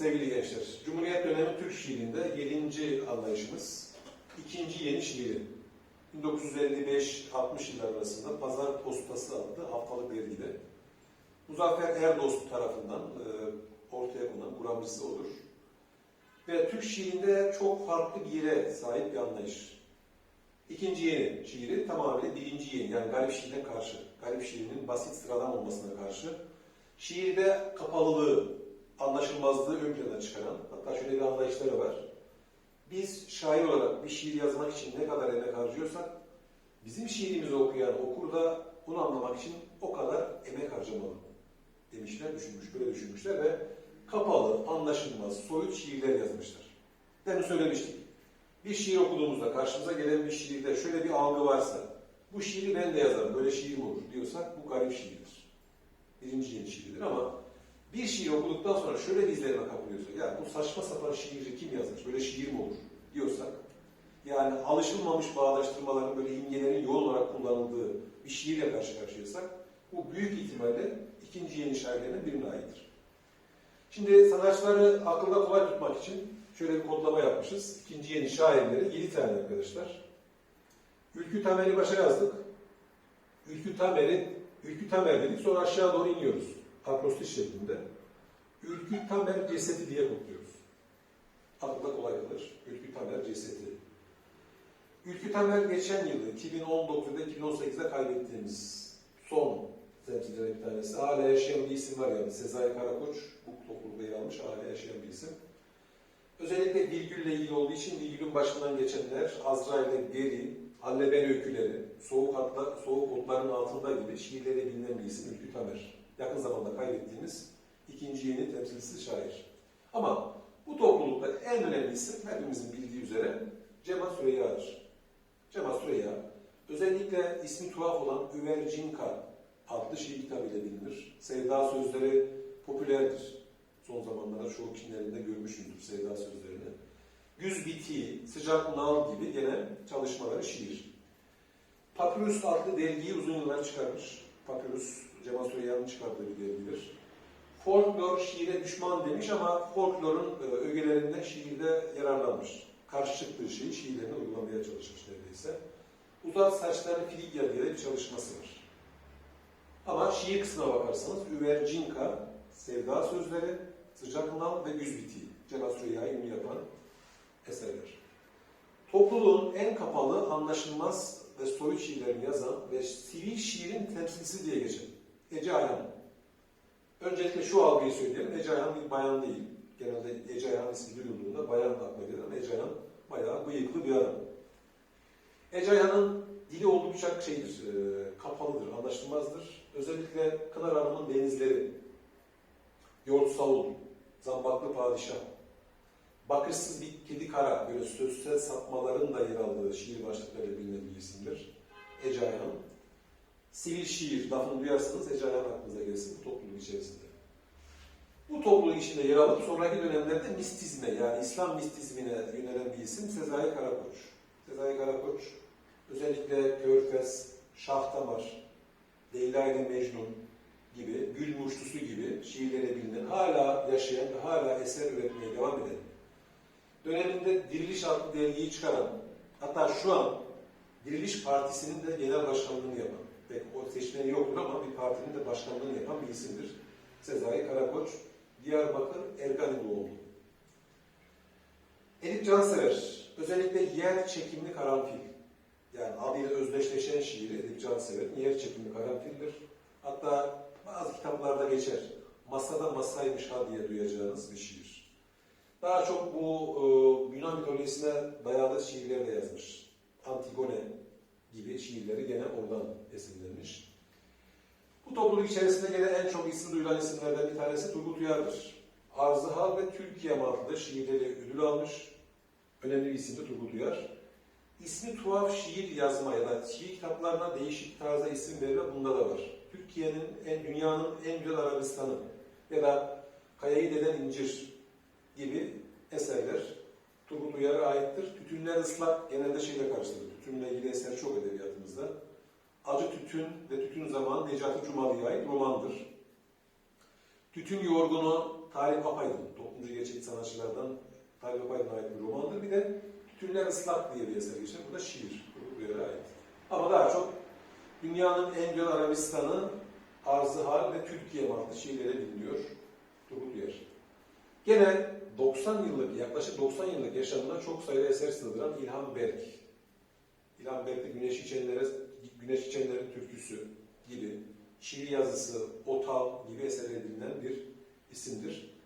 sevgili gençler. Cumhuriyet dönemi Türk şiirinde 7. anlayışımız, ikinci yeni şiiri. 1955-60 yıllar arasında Pazar Postası adlı haftalık dergide Muzaffer Erdoğdu tarafından e, ortaya konan kuramcısı odur. Ve Türk şiirinde çok farklı bir yere sahip bir anlayış. İkinci yeni şiiri tamamıyla birinci yeni yani garip şiirine karşı, garip şiirinin basit sıradan olmasına karşı şiirde kapalılığı, anlaşılmazlığı ön plana çıkaran, hatta şöyle bir anlayışları var. Biz şair olarak bir şiir yazmak için ne kadar emek harcıyorsak, bizim şiirimizi okuyan okur da bunu anlamak için o kadar emek harcamalı demişler, düşünmüş, böyle düşünmüşler ve kapalı, anlaşılmaz, soyut şiirler yazmışlar. Demin söylemiştik. Bir şiir okuduğumuzda karşımıza gelen bir şiirde şöyle bir algı varsa, bu şiiri ben de yazarım, böyle şiir olur diyorsak bu garip şiirdir. Birinci yeni şiirdir ama bir şiir okuduktan sonra şöyle bir izlenime kapılıyorsa, ya bu saçma sapan şiiri kim yazmış, böyle şiir mi olur diyorsak, yani alışılmamış bağdaştırmaların, böyle imgelerin yoğun olarak kullanıldığı bir şiirle karşı karşıyasak, bu büyük ihtimalle ikinci yeni şairlerinin birine aittir. Şimdi sanatçıları akılda kolay tutmak için şöyle bir kodlama yapmışız. İkinci yeni şairleri 7 tane arkadaşlar. Ülkü Tamer'i başa yazdık. Ülkü Tamer'i, Ülkü Tamer dedik sonra aşağı doğru iniyoruz. Akrostiş şeklinde. Ülkü Tamer cesedi diye kodluyoruz. Akılda kolay kalır. Ülkü Tamer cesedi. Ülkü Tamer geçen yıl 2019'da 2018'de kaybettiğimiz son temsilcilerin bir tanesi. Hala yaşayan bir isim var yani. Sezai Karakoç bu topluluğda yer almış. Hala yaşayan bir isim. Özellikle virgülle ilgili olduğu için virgülün başından geçenler, Azrail'e geri, Halleben öyküleri, soğuk, hatla, soğuk otların altında gibi şiirleri bilinen bir isim Ülkü Tamer. Yakın zamanda kaybettiğimiz ikinci yeni temsilcisi şair. Ama bu toplulukta en önemli isim hepimizin bildiği üzere Cemal Süreyya'dır. Cemal Süreyya, özellikle ismi tuhaf olan Üvercinka adlı şiir kitabıyla bilinir. Sevda sözleri popülerdir. Son zamanlarda çoğu kinlerinde görmüşsündür sevda sözlerini. Güz biti, sıcak nal gibi gene çalışmaları şiir. Papyrus adlı dergiyi uzun yıllar çıkarmış. Papyrus, Cemal Süreyya'nın çıkardığı bir dergidir. Folklor şiire düşman demiş ama folklorun e, ögelerinde şiirde yararlanmış. Karşı çıktığı şeyi şiirlerine uygulamaya çalışmış neredeyse. Uzat saçları Filigya diye bir çalışması var. Ama şiir kısmına bakarsanız Üvercinka, Sevda Sözleri, Sıcak Nal ve Güz Biti, Cemal Süreyya'yı ünlü yapan eserler. Topluluğun en kapalı, anlaşılmaz ve soyut şiirlerini yazan ve sivil şiirin temsilcisi diye geçen Ece Ayhan. Öncelikle şu algıyı söyleyelim, Ece Ayhan bir bayan değil. Genelde Ece Ayhan ismi duyulduğunda bayan aklına gelir ama Ece Ayhan bayağı bıyıklı bir adam. Ece Ayhan'ın dili oldukça şeydir, e, kapalıdır, anlaşılmazdır. Özellikle Kınar Hanım'ın denizleri, Yoğurt Savul, Zambaklı Padişah, Bakırsız bir kedi kara, böyle sözsel sapmaların da yer aldığı şiir başlıklarıyla bilinen bir isimdir. Ece Ayhan. Sivil şiir, lafını duyarsanız Ece Ayhan aklınıza gelsin bu topluluk içerisinde. Bu topluluk içinde yer alıp sonraki dönemlerde mistizme yani İslam mistizmine yönelen bir isim Sezai Karakoç. Sezai Karakoç özellikle Körfez, Şah Damar, Leyla ile Mecnun gibi, Gül Muştusu gibi şiirlere bilinen, hala yaşayan ve hala eser üretmeye devam eden, döneminde Diriliş adlı dergiyi çıkaran, hatta şu an Diriliş Partisi'nin de genel başkanlığını yapan, pek o seçmeni yoktur ama bir partinin de başkanlığını yapan bir isimdir. Sezai Karakoç, Diyarbakır Ergani doğumlu. Elif Cansever, özellikle yer çekimli karanfil, yani adıyla özdeşleşen şiiri Edip Cansever'in yer çekimli karanfildir. Hatta bazı kitaplarda geçer. Masada masaymış ha diye duyacağınız bir şiir. Daha çok bu e, Yunan mitolojisine dayalı şiirler de yazmış. Antigone gibi şiirleri gene oradan esinlenmiş. Bu topluluk içerisinde gene en çok isim duyulan isimlerden bir tanesi Turgut Uyar'dır. Arzı Hal ve Türkiye adlı şiirleri ödül almış. Önemli bir isim de Turgut Uyar. İsmi tuhaf şiir yazma ya da şiir kitaplarına değişik tarzda isim verme bunda da var. Türkiye'nin, en dünyanın en güzel Arabistan'ı ya da Kayayı Deden İncir gibi eserler Turgut Uyar'a aittir. Tütünler ıslak genelde şeyle karşılanır. Tütünle ilgili eser çok edebiyatımızda. Acı Tütün ve Tütün Zamanı Necati Cumalı'ya ait romandır. Tütün Yorgunu Talip Apaydın, toplumcu gerçekçi sanatçılardan Talip Apaydın'a ait bir romandır. Bir de Tütünler Islak diye bir eser geçer. Bu da şiir. Bu yere ait. Ama daha çok dünyanın en güzel Arabistan'ı, Arzı Hal ve Türkiye adlı şiirlere biliniyor Turgut Uyar. Gene 90 yıllık, yaklaşık 90 yıllık yaşamına çok sayıda eser sığdıran İlhan Berk. İlhan Berk de Güneş İçenlere, Güneş İçenlerin Türküsü gibi şiir yazısı, otal gibi eserleri bilinen bir isimdir.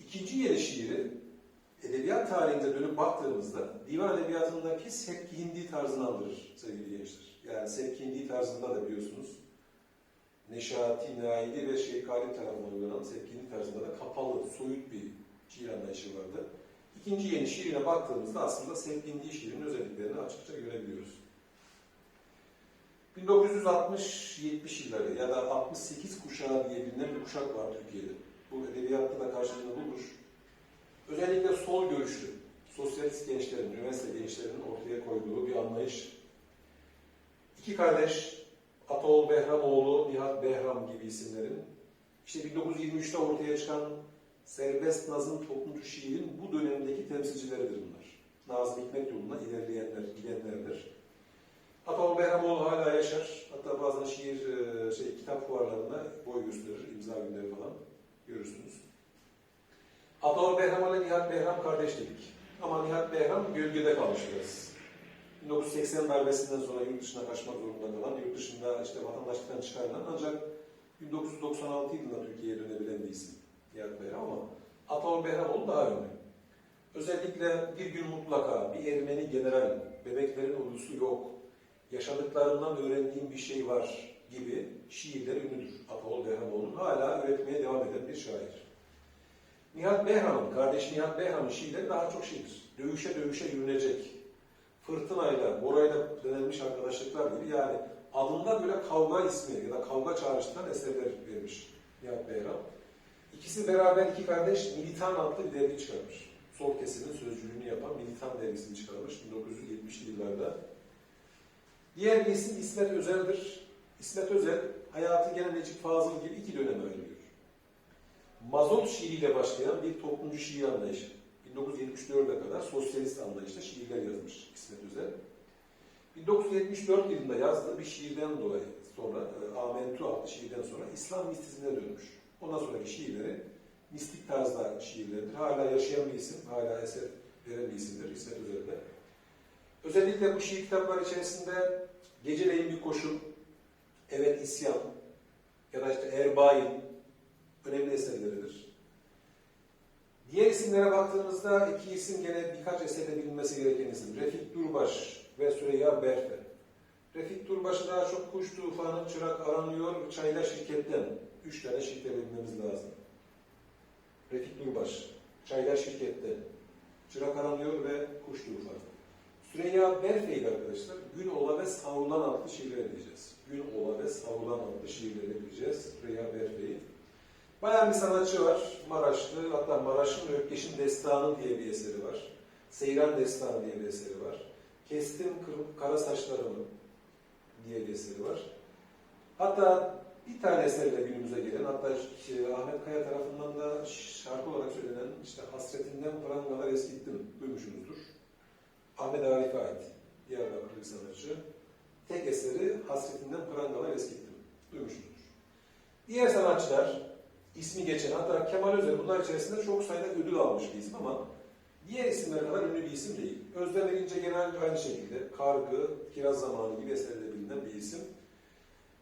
İkinci yeni şiiri edebiyat tarihinde dönüp baktığımızda divan edebiyatındaki Sepki Hindi tarzını andırır sevgili gençler. Yani Sepki Hindi tarzında da biliyorsunuz Neşati, Naili ve Şeyh Galip tarafından uygulanan Sepki Hindi tarzında da kapalı, soyut bir şiir anlayışı vardı. İkinci yeni şiirine baktığımızda aslında Sepki Hindi şiirinin özelliklerini açıkça görebiliyoruz. 1960-70 yılları ya da 68 kuşağı diye bilinen bir kuşak var Türkiye'de. Bu edebiyatta da karşılığını bulur. Özellikle sol görüşlü, sosyalist gençlerin, üniversite gençlerinin ortaya koyduğu bir anlayış. İki kardeş, Ataol Behramoğlu, Nihat Behram gibi isimlerin, işte 1923'te ortaya çıkan serbest nazım toplumcu şiirin bu dönemdeki temsilcileridir bunlar. Nazım Hikmet yoluna ilerleyenler, gidenlerdir. Ataol Behramoğlu hala yaşar. Hatta bazen şiir, e, şey, kitap fuarlarında boy gösterir, imza günleri falan görürsünüz. Ataol Behram ile Nihat Behram kardeş dedik. Ama Nihat Behram gölgede kalmış biraz. 1980 darbesinden sonra yurt dışına kaçmak zorunda kalan, yurt dışında işte vatandaşlıktan çıkarılan ancak 1996 yılında Türkiye'ye dönebilen bir isim Nihat Behram ama Ataol Behramoğlu daha ünlü. Özellikle bir gün mutlaka bir Ermeni general, bebeklerin ulusu yok, yaşadıklarından öğrendiğim bir şey var gibi şiirler ünlüdür. Ataol Behramoğlu'nun hala üretmeye devam eden bir şair. Nihat Behram'ın, kardeşi Nihat Behram'ın şiirleri daha çok şeydir. Dövüşe dövüşe yürünecek. Fırtınayla, Bora'yla denilmiş arkadaşlıklar gibi yani adında böyle kavga ismi ya da kavga çağrıştıran eserler vermiş Nihat Behram. İkisi beraber iki kardeş Militan adlı bir dergi çıkarmış. Sol kesimin sözcülüğünü yapan Militan dergisini çıkarmış 1970'li yıllarda. Diğer bir isim İsmet Özel'dir. İsmet Özel, hayatı gene Necip Fazıl gibi iki döneme ayırıyor. Mazot şiiriyle başlayan bir toplumcu şiir anlayışı. 1974'e kadar sosyalist anlayışta şiirler yazmış İsmet Özel. 1974 yılında yazdığı bir şiirden dolayı sonra, e, Amentu adlı şiirden sonra İslam mistizmine dönmüş. Ondan sonraki şiirleri mistik tarzda şiirlerdir. Hala yaşayan bir isim, hala eser veren bir isimdir İsmet Özel'de. Özellikle bu şiir kitapları içerisinde Geceleyin bir koşul, Evet isyan ya da işte Erbain önemli eserleridir. Diğer isimlere baktığımızda iki isim gene birkaç eserde bilinmesi gereken isim. Refik Durbaş ve Süreyya Berfe. Refik Durbaş'ı daha çok kuş tufanı, çırak aranıyor, çayla şirketten. Üç tane şirket bilmemiz lazım. Refik Durbaş, çayla şirketten. Çırak aranıyor ve kuş tufanı. Süreyya Berfe'yi arkadaşlar Gün Ola ve Savrulan adlı şiirleri edeceğiz. Gün Ola ve Savrulan adlı şiirleri edeceğiz. Süreyya Berfe'yi. Bayağı bir sanatçı var. Maraşlı, hatta Maraş'ın Ökkeş'in Destanı diye bir eseri var. Seyran Destanı diye bir eseri var. Kestim kırıp kara saçlarımı diye bir eseri var. Hatta bir tane eserle günümüze gelen, hatta şey, Ahmet Kaya tarafından da şarkı olarak söylenen işte Hasretinden prangalar eskittim duymuşsunuzdur. Ahmet Arif'e ait Diyarbakırlı sanatçı. Tek eseri Hasretinden prangalar eskittim. Duymuşsunuzdur. Diğer sanatçılar ismi geçen hatta Kemal Özel bunlar içerisinde çok sayıda ödül almış bir isim ama diğer isimler kadar ünlü bir isim değil. Özlem Erince genel aynı şekilde Kargı, Kiraz Zamanı gibi eserlerle bilinen bir isim.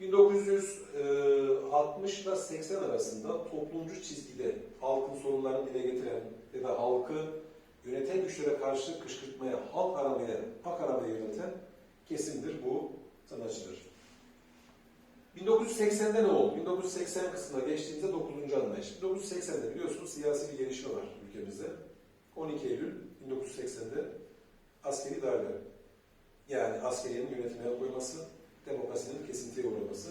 1960 ile 80 arasında toplumcu çizgide halkın sorunlarını dile getiren ya da halkı yöneten güçlere karşı kışkırtmaya, halk aramaya, hak aramaya yöneten kesimdir bu sanatçılar. 1980'de ne oldu? 1980 kısmına geçtiğimizde 9. anlayış. 1980'de biliyorsunuz siyasi bir gelişme var ülkemizde. 12 Eylül 1980'de askeri darbe. Yani askeriyenin yönetime koyması, demokrasinin kesintiye uğraması.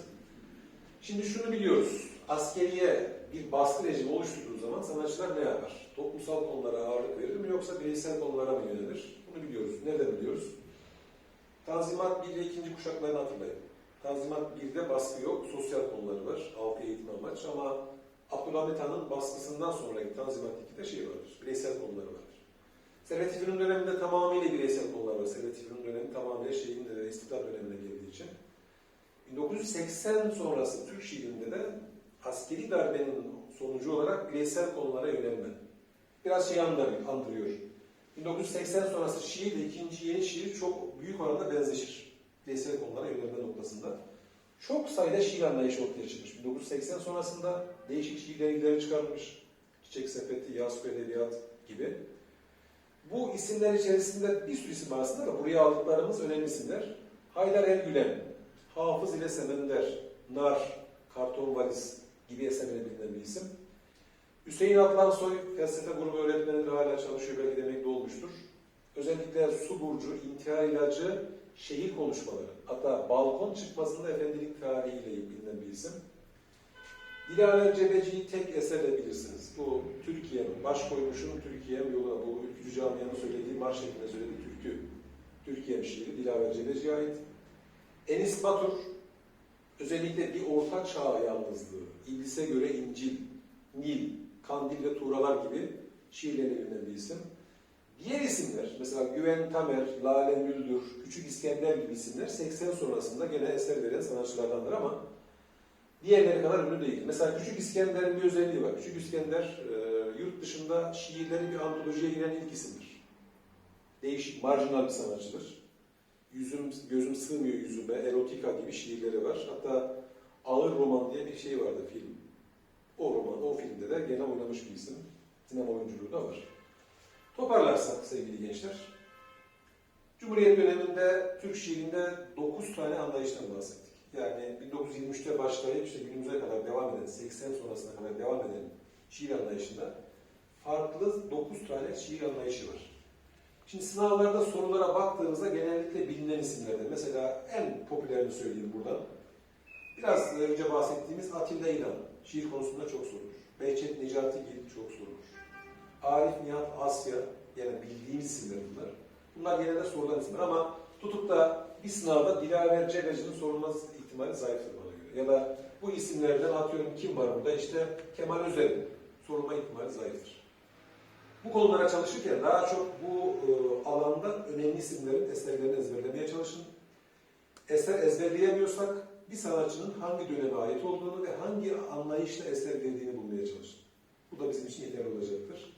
Şimdi şunu biliyoruz. Askeriye bir baskı rejimi oluşturduğu zaman sanatçılar ne yapar? Toplumsal konulara ağırlık verir mi yoksa bireysel konulara mı yönelir? Bunu biliyoruz. Nereden biliyoruz? Tanzimat 1 ve 2. kuşaklarını hatırlayın. Tanzimat 1'de baskı yok, sosyal konuları var, halk eğitim amaç ama Abdülhamit Han'ın baskısından sonraki Tanzimat 2'de şey vardır, bireysel konuları vardır. Servet İfrin'in döneminde tamamıyla bireysel konular var. Servet İfrin'in dönemi tamamıyla şeyin e, istiklal dönemine geldiği için. 1980 sonrası Türk şiirinde de askeri darbenin sonucu olarak bireysel konulara yönelme. Biraz şey andırıyor. 1980 sonrası şiirle ikinci yeni şiir çok büyük oranda benzeşir. Bireysel konulara yönelme noktasında. Çok sayıda şiir anlayışı ortaya çıkmış. 1980 sonrasında değişik şiir dergileri çıkarmış. Çiçek Sepeti, Yasko Edebiyat gibi. Bu isimler içerisinde bir sürü isim var aslında da buraya aldıklarımız önemli isimler. Haydar Ergülen, Hafız ile Semender, Nar, Karton Valiz gibi eserlerine bilinen bir isim. Hüseyin Atlansoy felsefe grubu öğretmenidir hala çalışıyor belki de emekli olmuştur. Özellikle su burcu, intihar ilacı, şehir konuşmaları. Hatta balkon çıkmasında efendilik tarihiyle bilinen bir isim. Dilaver Cebeci'yi tek eserle bilirsiniz. Bu Türkiye'nin, baş koymuşun Türkiye'm yoluna, bu Ülkücü Camia'nın söylediği marş şeklinde söylediği türkü. Türkiye'm şiiri Dilaver Cebeci'ye ait. Enis Batur, özellikle bir orta çağ yalnızlığı, İblis'e göre İncil, Nil, Kandil ve Tuğralar gibi şiirlerine bilinen bir isim. Diğer isimler, mesela Güven Tamer, Lale Müldür, Küçük İskender gibi isimler 80 sonrasında gene eser veren sanatçılardandır ama diğerleri kadar ünlü değil. Mesela Küçük İskender'in bir özelliği var. Küçük İskender e, yurt dışında şiirleri bir antolojiye giren ilk isimdir. Değişik, marjinal bir sanatçıdır. Yüzüm, gözüm sığmıyor yüzüme, erotika gibi şiirleri var. Hatta Ağır Roman diye bir şey vardı film. O roman, o filmde de gene oynamış bir isim. Sinema oyunculuğu da var. Toparlarsak sevgili gençler, Cumhuriyet döneminde Türk şiirinde 9 tane anlayıştan bahsettik. Yani 1923'te başlayıp işte günümüze kadar devam eden, 80 sonrasına kadar devam eden şiir anlayışında farklı 9 tane şiir anlayışı var. Şimdi sınavlarda sorulara baktığınızda genellikle bilinen isimlerden. Mesela en popülerini söyleyeyim buradan. Biraz önce bahsettiğimiz Atilla İlhan. Şiir konusunda çok sorulur. Behçet Necatigil çok sorulur. Arif Nihat Asya, yani bildiğimiz isimler bunlar. Bunlar genelde sorulan isimler ama tutup da bir sınavda Dilaver Cebeci'nin sorulmaz ihtimali zayıftır bana göre. Ya da bu isimlerden atıyorum kim var burada? İşte Kemal Özel'in sorulma ihtimali zayıftır. Bu konulara çalışırken daha çok bu e, alanda önemli isimlerin eserlerini ezberlemeye çalışın. Eser ezberleyemiyorsak bir sanatçının hangi döneme ait olduğunu ve hangi anlayışla eser verdiğini bulmaya çalışın. Bu da bizim için yeterli olacaktır.